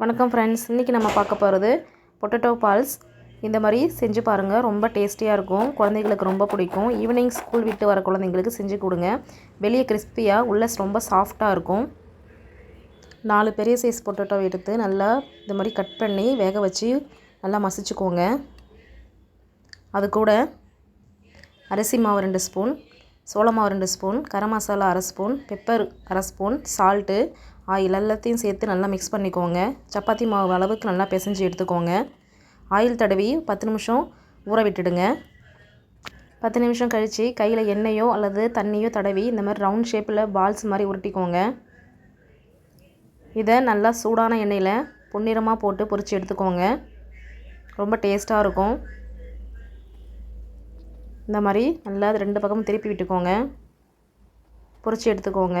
வணக்கம் ஃப்ரெண்ட்ஸ் இன்றைக்கி நம்ம பார்க்க போகிறது பொட்டேட்டோ பால்ஸ் இந்த மாதிரி செஞ்சு பாருங்கள் ரொம்ப டேஸ்டியாக இருக்கும். குழந்தைங்களுக்கு ரொம்ப பிடிக்கும். ஈவினிங் ஸ்கூல் விட்டு வர குழந்தைங்களுக்கு செஞ்சு கொடுங்க. வெளியே கிறிஸ்பியாக உள்ளே ரொம்ப சாஃப்டாக இருக்கும். நாலு பெரிய சைஸ் பொட்டேட்டோ எடுத்து நல்லா இந்த மாதிரி கட் பண்ணி வேக வச்சு நல்லா மசிச்சுக்கோங்க. அது கூட அரிசி மாவு ரெண்டு ஸ்பூன் சோள மாவு ரெண்டு ஸ்பூன் கரம் மசாலா அரை ஸ்பூன் பெப்பர் அரை ஸ்பூன் சால்ட்டு ஆயில் எல்லாத்தையும் சேர்த்து நல்லா மிக்ஸ் பண்ணிக்கோங்க. சப்பாத்தி மாவு அளவுக்கு நல்லா பிசைஞ்சு எடுத்துக்கோங்க. ஆயில் தடவி பத்து நிமிஷம் ஊற விட்டுடுங்க. பத்து நிமிஷம் கழித்து கையில் எண்ணெயோ அல்லது தண்ணியோ தடவி இந்த மாதிரி ரவுண்ட் ஷேப்பில் பால்ஸ் மாதிரி உருட்டிக்கோங்க. இதை நல்லா சூடான எண்ணெயில் பொன்னிறமாக போட்டு பொரித்து எடுத்துக்கோங்க. ரொம்ப டேஸ்ட்டாக இருக்கும். இந்த மாதிரி நல்லா ரெண்டு பக்கமும் திருப்பி விட்டுக்கோங்க. பொரித்து எடுத்துக்கோங்க.